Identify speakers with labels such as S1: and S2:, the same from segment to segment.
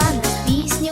S1: навчила пісню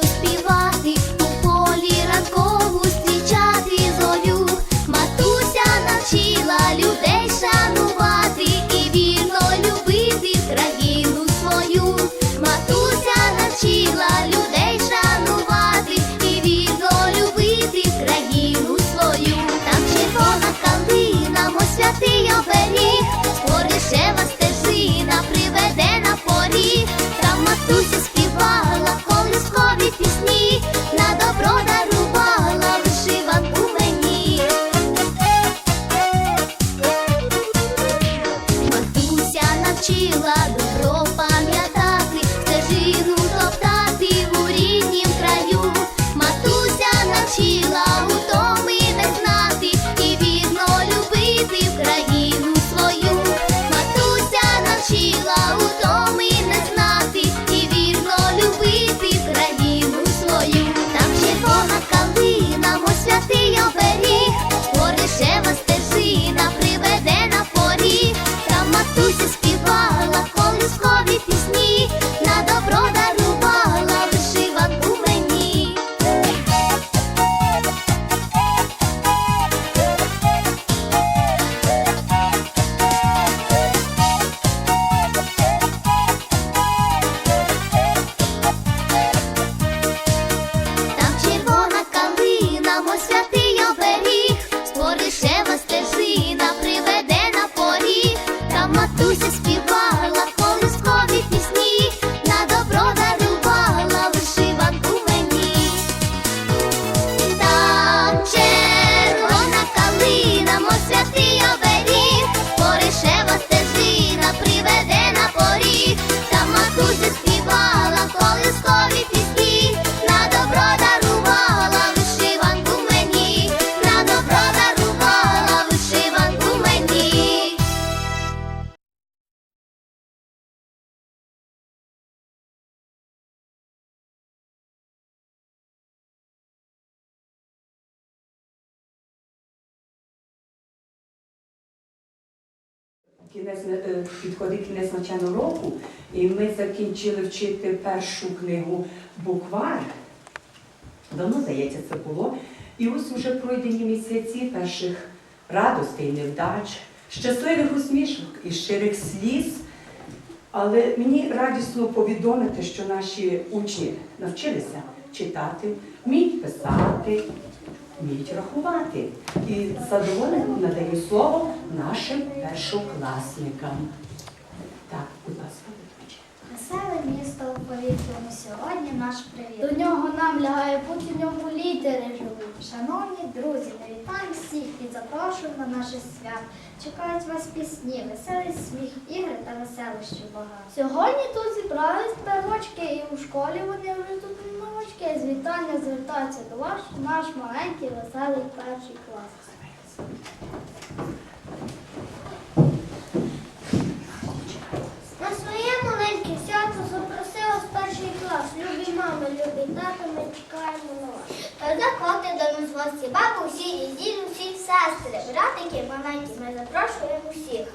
S2: Е, підходить кінець навчального року, і ми закінчили вчити першу книгу буквар. Давно, здається, це було. І ось уже пройдені місяці перших радостей, невдач, щасливих усмішок і щирих сліз. Але мені радісно повідомити, що наші учні навчилися читати, вміють писати, вміють рахувати. І задоволено надаю слово нашим першокласникам. Так, будь ласка.
S3: Веселе місто у повітряно сьогодні наш привіт.
S4: До нього нам лягає путь, у ньому літери живуть.
S3: Шановні друзі, ми вітаємо всіх і запрошуємо на наше свят. Чекають вас пісні, веселий сміх, ігри та веселощів багато.
S4: Сьогодні тут зібрались первочки, і у школі вони вже тут. З вітання звертаються до вас наш маленький веселий перший клас.
S3: На своє маленьке свято запросила з перший клас. Любі мами, любі тати, ми чекаємо на вас. Заходьте до нас гості, бабусі, і дідусі, сестри, братики маленькі, ми запрошуємо всіх.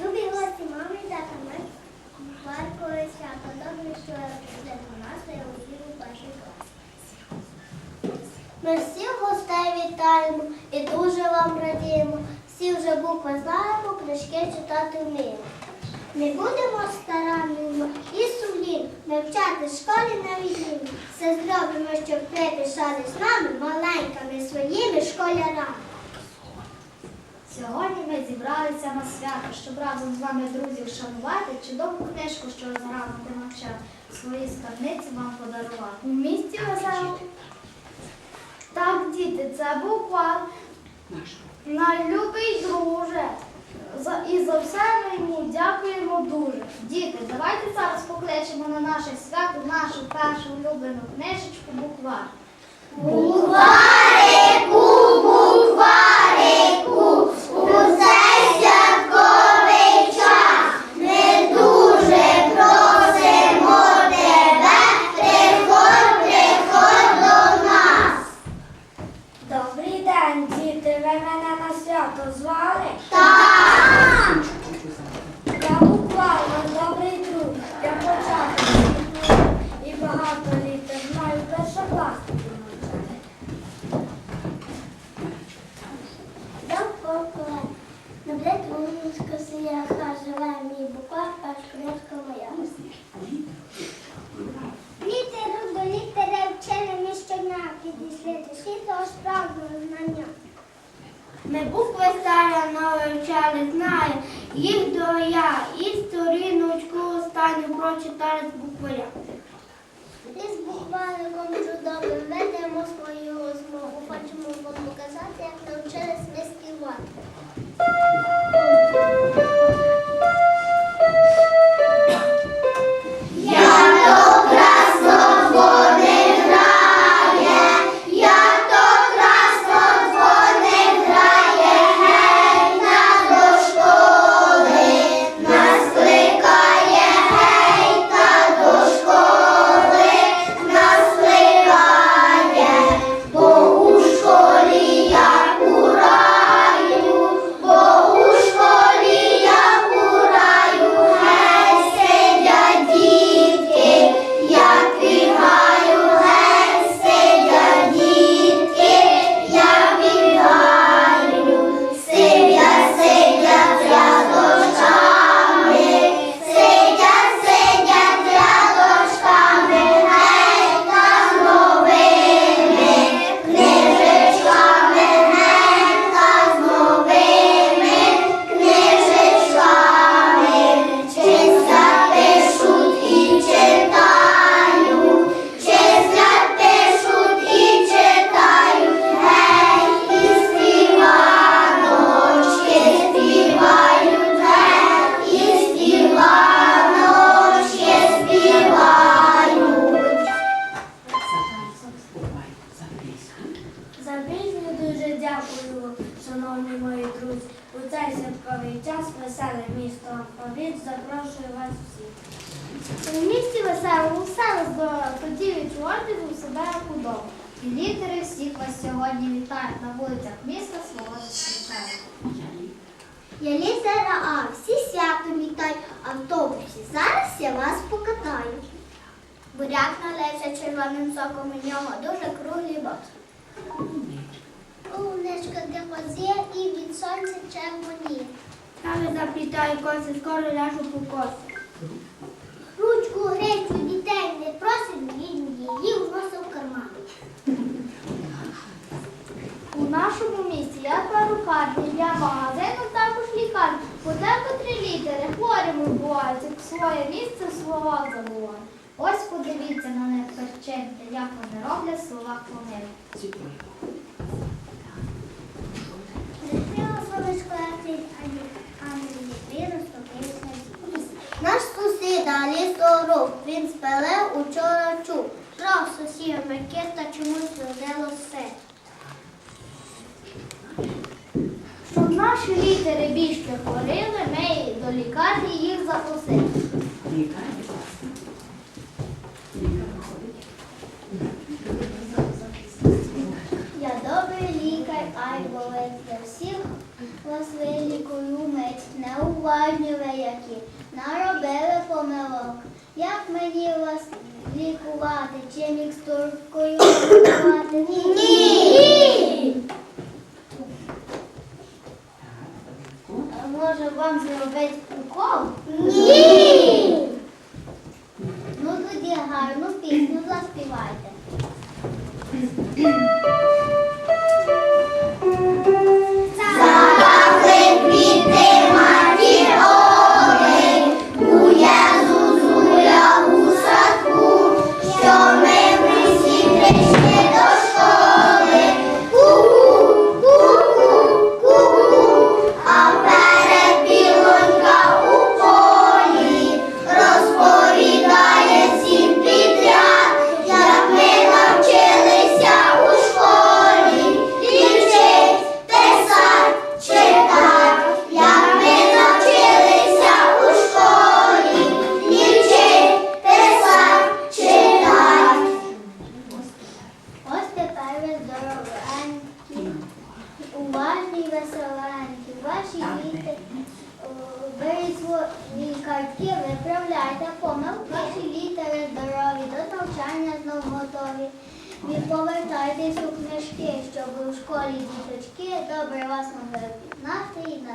S3: Любі гості, мами і тата, ми Маркове свято. Ми всіх гостей вітаємо і дуже вам радіємо. Всі вже букви знаємо, книжки читати вміємо. Ми будемо старанними і сумлінь, навчати в школі на відміну. Все зробимо, щоб ви пишали з нами маленькими своїми школярами.
S4: Сьогодні ми зібралися на свято, щоб разом з вами, друзі, вшанувати чудову книжку, що зграмоти навчав, свої скарбниці вам подарувати. У місті весело. Так, діти, це буква
S2: Наш.
S4: Найлюбий друже. За, і за все ми йому дякуємо дуже. Діти, давайте зараз покличемо на наше свято нашу першу улюблену книжечку буквар.
S3: Добрий добре знання. Ми букви старі
S2: нове
S3: вчали, знає, їх до я, і сторіночку останню прочитали з букваря. І з буквариком чудовим ведемо свою розмову. Хочемо вам показати, як навчились ми співати.
S4: Вітають на вулицях міста свого.
S3: Я літера А, всі свято вітаю, автобусі. Зараз я вас покатаю. Буряк налився червоним соком у нього дуже круглий бок. Умничка для козе і від сонця червоніє.
S5: Саме заплітаю коси, скоро ляжу по коси.
S3: Ручку гречу дітей не просить, він її в карман.
S4: У нашому місті є перукарні, є магазин, а також лікарні. По декотрі літери хворими бувають, як своє місце слова забувають. Ось подивіться на них перчинки, як вони роблять слова
S3: зі. Наш сусід Алісоров, він спалив учора чув. Жав сусід Микита чомусь родило все.
S4: Щоб наші літери більше хворили, ми до лікарні їх запросили.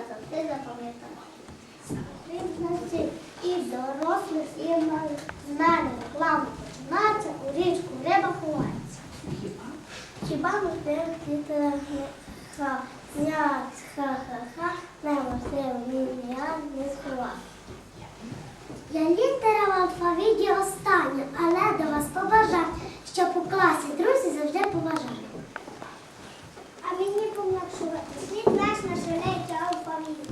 S3: Назавжди запам'ятати. І дорослих, і малих. З мене починається, у річку риба ховається.
S2: Хіба?
S3: Хіба ми літера ха, ня, ха-ха-ха, неможливо, ні, ні, не сховав. Я літера вам алфавіті остання, але до вас побажаю, щоб у класі друзі завжди поважали. А мені пом'якшувати слід наш на швидкий алфавіт.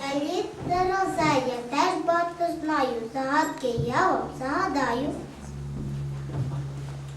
S3: Я літера З, я теж багато знаю. Загадки я вам загадаю.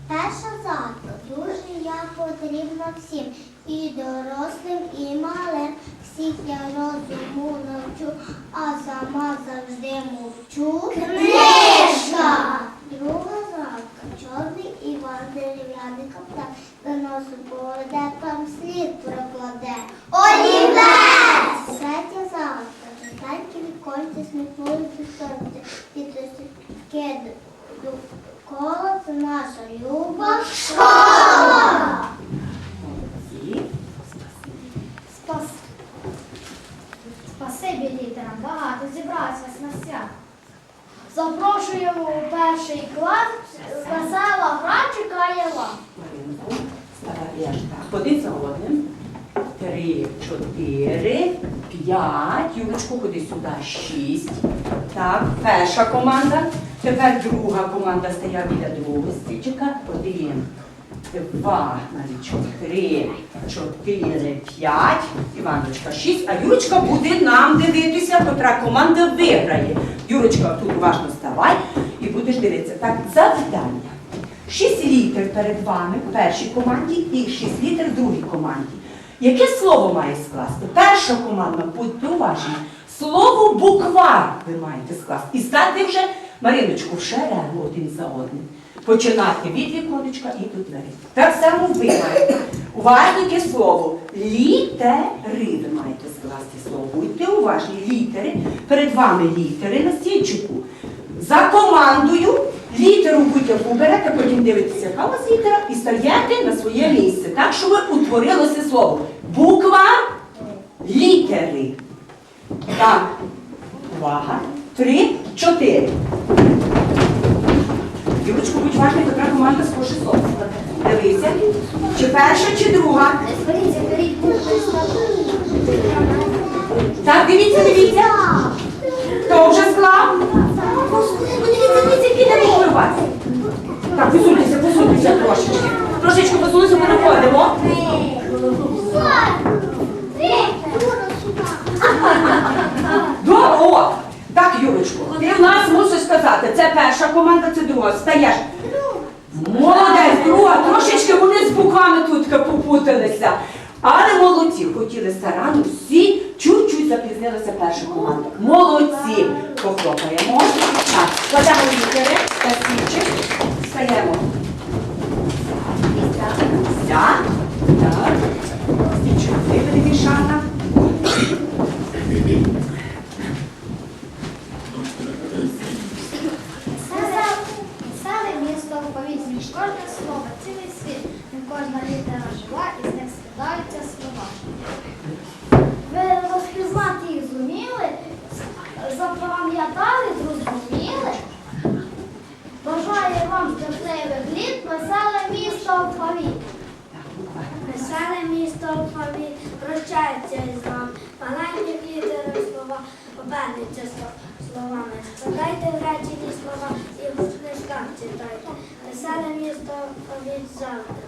S3: Перша загадка дуже я потрібна всім. І дорослим, і малим. Всіх я розуму навчу, а сама завжди мовчу. Книжка! Друга загадка. Чорний Іван дерев'яний каптан. Виносить поведе, там слід прокладе. Олівець! Третя загадка. Тетеньки віконці сміхнули сонця. Діточки довкола це наша люба школа.
S4: Спас... Спасибі літерам, багато на свято. Запрошуємо у перший клас. Весела гра чекає вас.
S2: Ставай. Один за. Три, чотири, п'ять. Юлечку, ходи сюди. Шість. Так, перша команда. Тепер друга команда стає біля другого стільчика. Один, два, Марічко, три, чотири, п'ять. Іваночка, шість. А Юрочка буде нам дивитися, котра команда виграє. Юрочка, тут уважно ставай і будеш дивитися. Так, завдання. Шість літер перед вами в першій команді і шість літер в другій команді. Яке слово має скласти? Перша команда, будьте уважні. Слово буквар ви маєте скласти. І стати вже, Мариночку, в шерегу один за одним. Починати від віконечка і до двері. Так само ви маєте. Уважно яке слово. Літери ви маєте скласти слово. Будьте уважні, літери. Перед вами літери на стільчику. За командою літеру будь-яку берете, потім дивитеся, яка у вас літера, і стаєте на своє місце. Так, щоб утворилося слово. Буква літери. Так. Увага. Три, чотири. Юрочку, будь уважний, яка команда схоже слово. Дивися. Чи перша, чи друга? Так, дивіться, дивіться. Хто вже склав? Так, посуньтеся, посуньтеся трошечки. Трошечки посуньтеся, переходимо. Так, Юрочко, ти в нас мусиш сказати, це перша команда, це друга. Стаєш. Молодець, друга, трошечки вони з буквами тут попуталися. Але молодці, хотіли старанно, всі чуть-чуть запізнилася перша команда. Молодці! Похлопаємо. Так, складаємо літери, стільчик, стаємо. Так, так. Стільчик вибери Мішана.
S4: Кожне слово, цілий світ. Кожна літера жива, і з них складаються слова.
S3: Good song. Uh,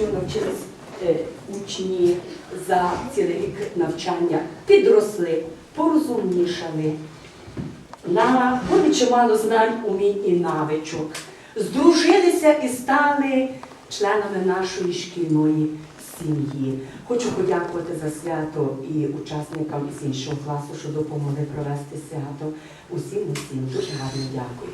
S2: Що
S3: навчились е, учні за
S2: цілий рік навчання, підросли, порозумнішали, набули чимало знань, умінь і навичок, здружилися і стали членами нашої шкільної сім'ї. Хочу подякувати за свято і учасникам з іншого класу, що допомогли провести свято. Усім усім дуже гарно дякую.